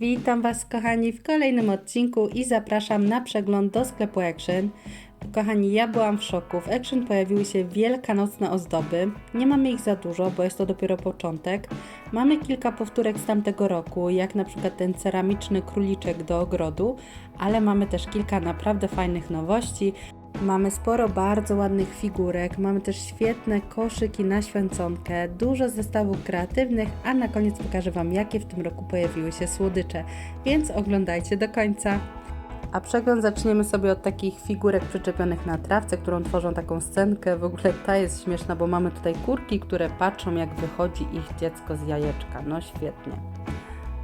Witam Was kochani w kolejnym odcinku i zapraszam na przegląd do sklepu Action. Kochani, ja byłam w szoku. W Action pojawiły się wielkanocne ozdoby. Nie mamy ich za dużo, bo jest to dopiero początek. Mamy kilka powtórek z tamtego roku, jak na przykład ten ceramiczny króliczek do ogrodu, ale mamy też kilka naprawdę fajnych nowości. Mamy sporo bardzo ładnych figurek, mamy też świetne koszyki na święconkę, dużo zestawów kreatywnych, a na koniec pokażę Wam, jakie w tym roku pojawiły się słodycze, więc oglądajcie do końca. A przegląd zaczniemy sobie od takich figurek przyczepionych na trawce, którą tworzą taką scenkę. W ogóle ta jest śmieszna, bo mamy tutaj kurki, które patrzą jak wychodzi ich dziecko z jajeczka. No świetnie.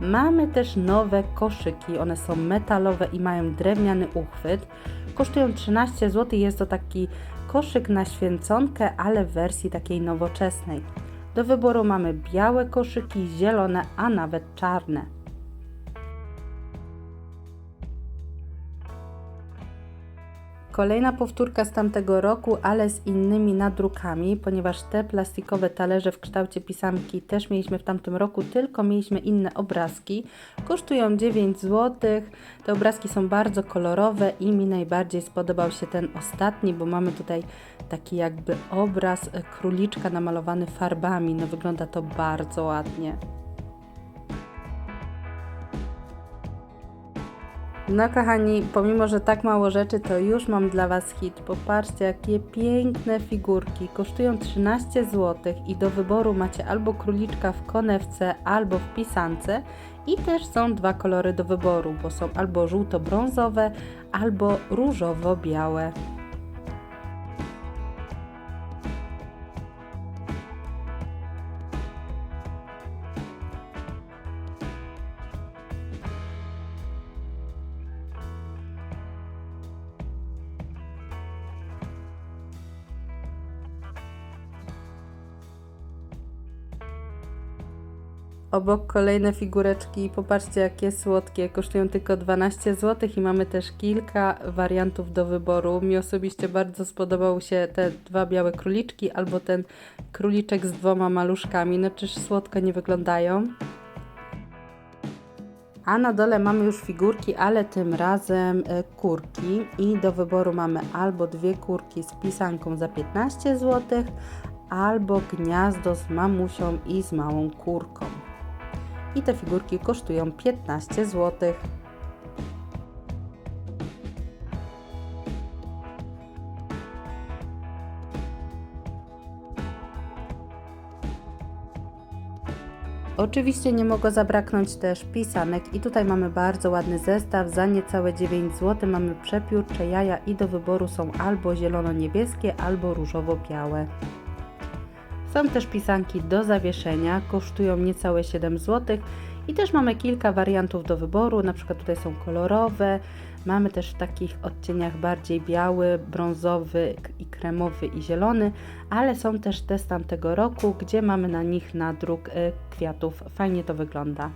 Mamy też nowe koszyki, one są metalowe i mają drewniany uchwyt. Kosztują 13 zł, jest to taki koszyk na święconkę, ale w wersji takiej nowoczesnej. Do wyboru mamy białe koszyki, zielone, a nawet czarne. Kolejna powtórka z tamtego roku, ale z innymi nadrukami, ponieważ te plastikowe talerze w kształcie pisamki też mieliśmy w tamtym roku, tylko mieliśmy inne obrazki. Kosztują 9 zł. Te obrazki są bardzo kolorowe i mi najbardziej spodobał się ten ostatni, bo mamy tutaj taki jakby obraz króliczka namalowany farbami. No wygląda to bardzo ładnie. No kochani, pomimo, że tak mało rzeczy, to już mam dla Was hit. Popatrzcie, jakie piękne figurki. Kosztują 13 zł i do wyboru macie albo króliczka w konewce, albo w pisance. I też są dwa kolory do wyboru, bo są albo żółto-brązowe, albo różowo-białe. Obok kolejne figureczki, popatrzcie jakie słodkie, kosztują tylko 12 zł i mamy też kilka wariantów do wyboru. Mi osobiście bardzo spodobał się te dwa białe króliczki albo ten króliczek z dwoma maluszkami, no czyż słodko nie wyglądają? A na dole mamy już figurki, ale tym razem e, kurki. I do wyboru mamy albo dwie kurki z pisanką za 15 zł, albo gniazdo z mamusią i z małą kurką i te figurki kosztują 15 zł. Oczywiście nie mogło zabraknąć też pisanek i tutaj mamy bardzo ładny zestaw. Za niecałe 9 zł mamy przepiórcze jaja i do wyboru są albo zielono-niebieskie, albo różowo-białe. Są też pisanki do zawieszenia, kosztują niecałe 7 zł i też mamy kilka wariantów do wyboru, na przykład tutaj są kolorowe, mamy też w takich odcieniach bardziej biały, brązowy i kremowy i zielony, ale są też te z tamtego roku, gdzie mamy na nich nadruk y, kwiatów. Fajnie to wygląda.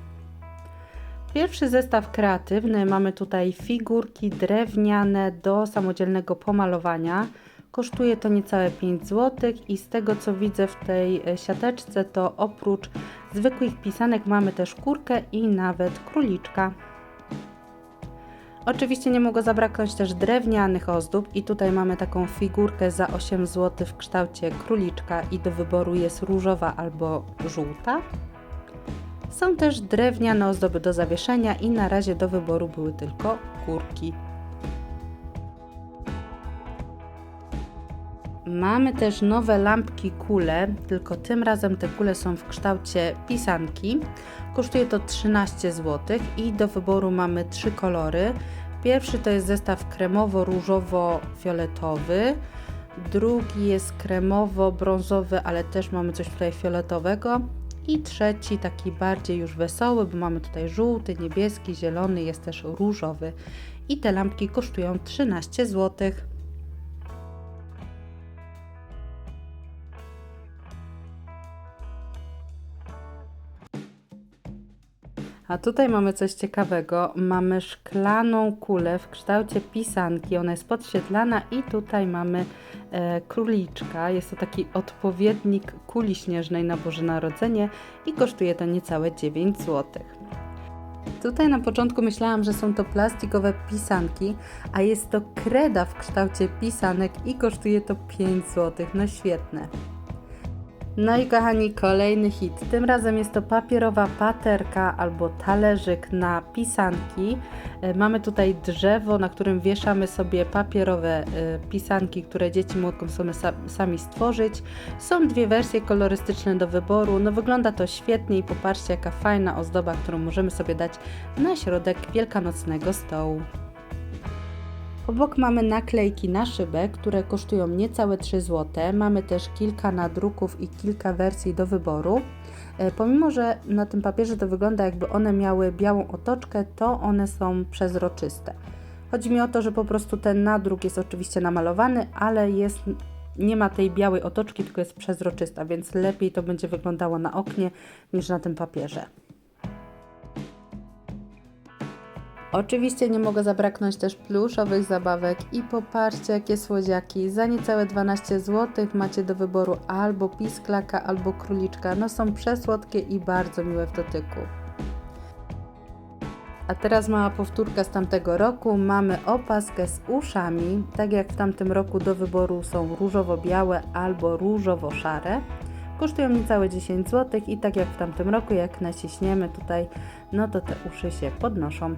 Pierwszy zestaw kreatywny mamy tutaj figurki drewniane do samodzielnego pomalowania. Kosztuje to niecałe 5 zł i z tego co widzę w tej e, siateczce to oprócz zwykłych pisanek mamy też kurkę i nawet króliczka. Oczywiście nie mogło zabraknąć też drewnianych ozdób i tutaj mamy taką figurkę za 8 zł w kształcie króliczka i do wyboru jest różowa albo żółta. Są też drewniane ozdoby do zawieszenia i na razie do wyboru były tylko kurki. Mamy też nowe lampki kule, tylko tym razem te kule są w kształcie pisanki. Kosztuje to 13 zł i do wyboru mamy trzy kolory. Pierwszy to jest zestaw kremowo-różowo-fioletowy. Drugi jest kremowo-brązowy, ale też mamy coś tutaj fioletowego. I trzeci taki bardziej już wesoły, bo mamy tutaj żółty, niebieski, zielony, jest też różowy. I te lampki kosztują 13 zł. A tutaj mamy coś ciekawego. Mamy szklaną kulę w kształcie pisanki. Ona jest podświetlana i tutaj mamy e, króliczka. Jest to taki odpowiednik kuli śnieżnej na Boże Narodzenie i kosztuje to niecałe 9 zł. Tutaj na początku myślałam, że są to plastikowe pisanki, a jest to kreda w kształcie pisanek i kosztuje to 5 zł. No świetne. No i kochani, kolejny hit. Tym razem jest to papierowa paterka albo talerzyk na pisanki. E, Mamy tutaj drzewo, na którym wieszamy sobie papierowe e, pisanki, które dzieci mogą sobie sa- sami stworzyć. Są dwie wersje kolorystyczne do wyboru. No wygląda to świetnie i popatrzcie jaka fajna ozdoba, którą możemy sobie dać na środek wielkanocnego stołu. Obok mamy naklejki na szybę, które kosztują niecałe 3 zł. Mamy też kilka nadruków i kilka wersji do wyboru. E, Pomimo, że na tym papierze to wygląda jakby one miały białą otoczkę, to one są przezroczyste. Chodzi mi o to, że po prostu ten nadruk jest oczywiście namalowany, ale jest, nie ma tej białej otoczki, tylko jest przezroczysta, więc lepiej to będzie wyglądało na oknie niż na tym papierze. Oczywiście nie mogło zabraknąć też pluszowych zabawek i popatrzcie jakie słodziaki. Za niecałe 12 zł macie do wyboru albo pisklaka, albo króliczka. No są przesłodkie i bardzo miłe w dotyku. A teraz mała powtórka z tamtego roku. Mamy opaskę z uszami. Tak jak w tamtym roku do wyboru są różowo-białe albo różowo-szare. Kosztują niecałe 10 zł i tak jak w tamtym roku, jak naciśniemy tutaj, no to te uszy się podnoszą.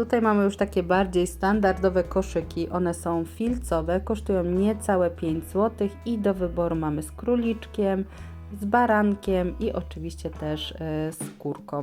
Tutaj mamy już takie bardziej standardowe koszyki. One są filcowe, kosztują niecałe 5 zł i do wyboru mamy z króliczkiem, z barankiem i oczywiście też e, z kurką.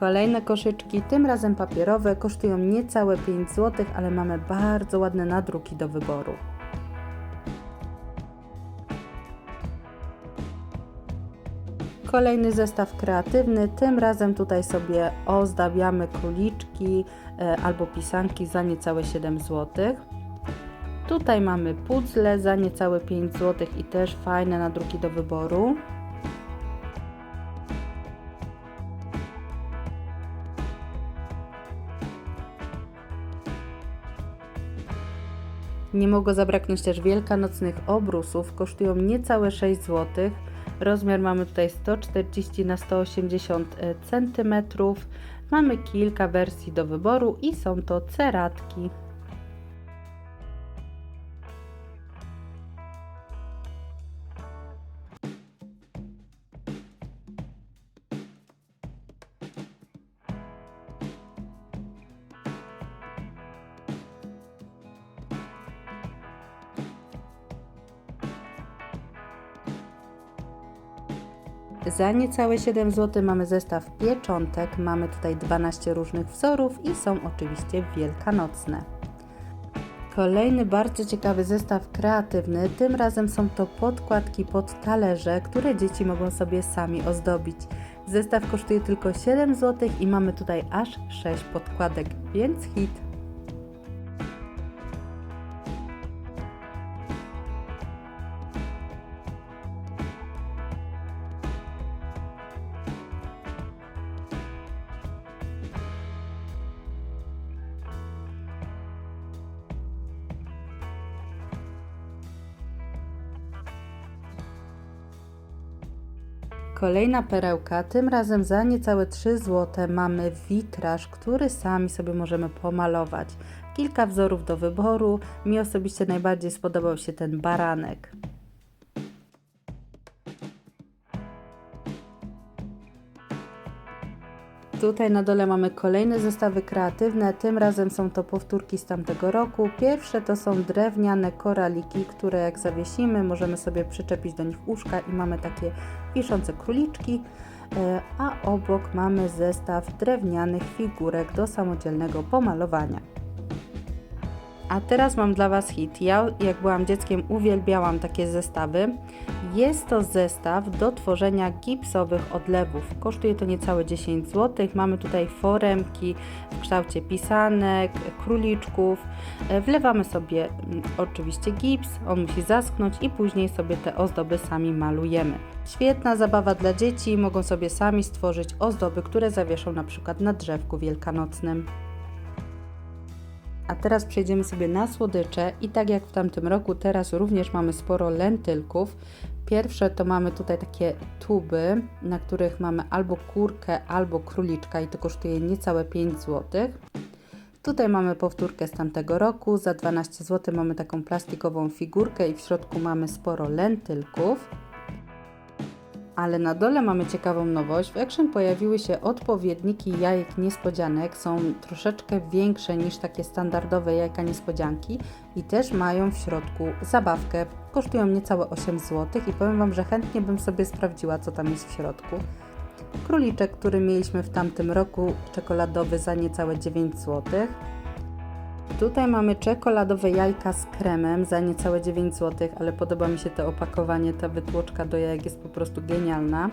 Kolejne koszyczki, tym razem papierowe, kosztują niecałe 5 zł, ale mamy bardzo ładne nadruki do wyboru. Kolejny zestaw kreatywny, tym razem tutaj sobie ozdabiamy króliczki e, albo pisanki za niecałe 7 zł. Tutaj mamy puzzle za niecałe 5 zł i też fajne nadruki do wyboru. Nie mogło zabraknąć też wielkanocnych obrusów, kosztują niecałe 6 zł. Rozmiar mamy tutaj 140 na 180 cm. Mamy kilka wersji do wyboru i są to ceratki. Za niecałe 7 zł mamy zestaw pieczątek. Mamy tutaj 12 różnych wzorów i są oczywiście wielkanocne. Kolejny bardzo ciekawy zestaw kreatywny. Tym razem są to podkładki pod talerze, które dzieci mogą sobie sami ozdobić. Zestaw kosztuje tylko 7 zł i mamy tutaj aż 6 podkładek, więc hit. Kolejna perełka, tym razem za niecałe 3 zł mamy witraż, który sami sobie możemy pomalować. Kilka wzorów do wyboru. Mi osobiście najbardziej spodobał się ten baranek. Tutaj na dole mamy kolejne zestawy kreatywne, tym razem są to powtórki z tamtego roku. Pierwsze to są drewniane koraliki, które jak zawiesimy, możemy sobie przyczepić do nich uszka i mamy takie wiszące króliczki, e, a obok mamy zestaw drewnianych figurek do samodzielnego pomalowania. A teraz mam dla Was hit. Ja, jak byłam dzieckiem, uwielbiałam takie zestawy. Jest to zestaw do tworzenia gipsowych odlewów. Kosztuje to niecałe 10 zł. Mamy tutaj foremki w kształcie pisanek, króliczków. E, Wlewamy sobie mm, oczywiście gips, on musi zaschnąć i później sobie te ozdoby sami malujemy. Świetna zabawa dla dzieci, mogą sobie sami stworzyć ozdoby, które zawieszą na przykład na drzewku wielkanocnym. A teraz przejdziemy sobie na słodycze i tak jak w tamtym roku, teraz również mamy sporo lentylków. Pierwsze to mamy tutaj takie tuby, na których mamy albo kurkę, albo króliczka i to kosztuje niecałe 5 zł. Tutaj mamy powtórkę z tamtego roku. Za 12 zł mamy taką plastikową figurkę i w środku mamy sporo lentylków. Ale na dole mamy ciekawą nowość. W Action pojawiły się odpowiedniki jajek niespodzianek. Są troszeczkę większe niż takie standardowe jajka niespodzianki i też mają w środku zabawkę. Kosztują niecałe 8 zł i powiem Wam, że chętnie bym sobie sprawdziła, co tam jest w środku. Króliczek, który mieliśmy w tamtym roku, czekoladowy za niecałe 9 zł. Tutaj mamy czekoladowe jajka z kremem za niecałe 9 zł, ale podoba mi się to opakowanie, ta wytłoczka do jajek jest po prostu genialna.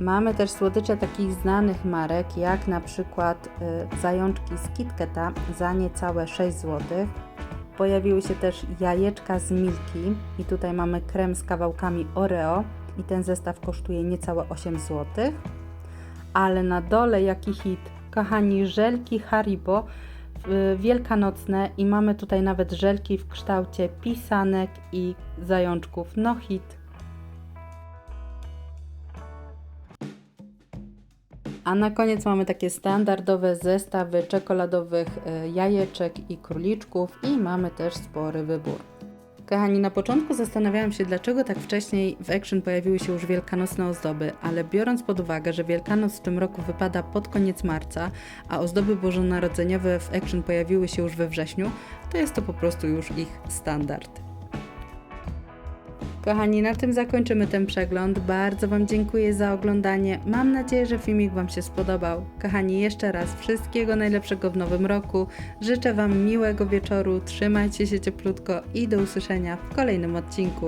Mamy też słodycze takich znanych marek, jak na przykład y, zajączki z KitKata za niecałe 6 zł. Pojawiły się też jajeczka z Milki i tutaj mamy krem z kawałkami Oreo i ten zestaw kosztuje niecałe 8 zł. Ale na dole jaki hit, kochani, żelki Haribo wielkanocne i mamy tutaj nawet żelki w kształcie pisanek i zajączków. No hit. A na koniec mamy takie standardowe zestawy czekoladowych y, jajeczek i króliczków i mamy też spory wybór. Kochani, na początku zastanawiałam się, dlaczego tak wcześniej w Action pojawiły się już wielkanocne ozdoby, ale biorąc pod uwagę, że Wielkanoc w tym roku wypada pod koniec marca, a ozdoby bożonarodzeniowe w Action pojawiły się już we wrześniu, to jest to po prostu już ich standard. Kochani, na tym zakończymy ten przegląd. Bardzo Wam dziękuję za oglądanie. Mam nadzieję, że filmik Wam się spodobał. Kochani, jeszcze raz wszystkiego najlepszego w nowym roku. Życzę Wam miłego wieczoru, trzymajcie się cieplutko i do usłyszenia w kolejnym odcinku.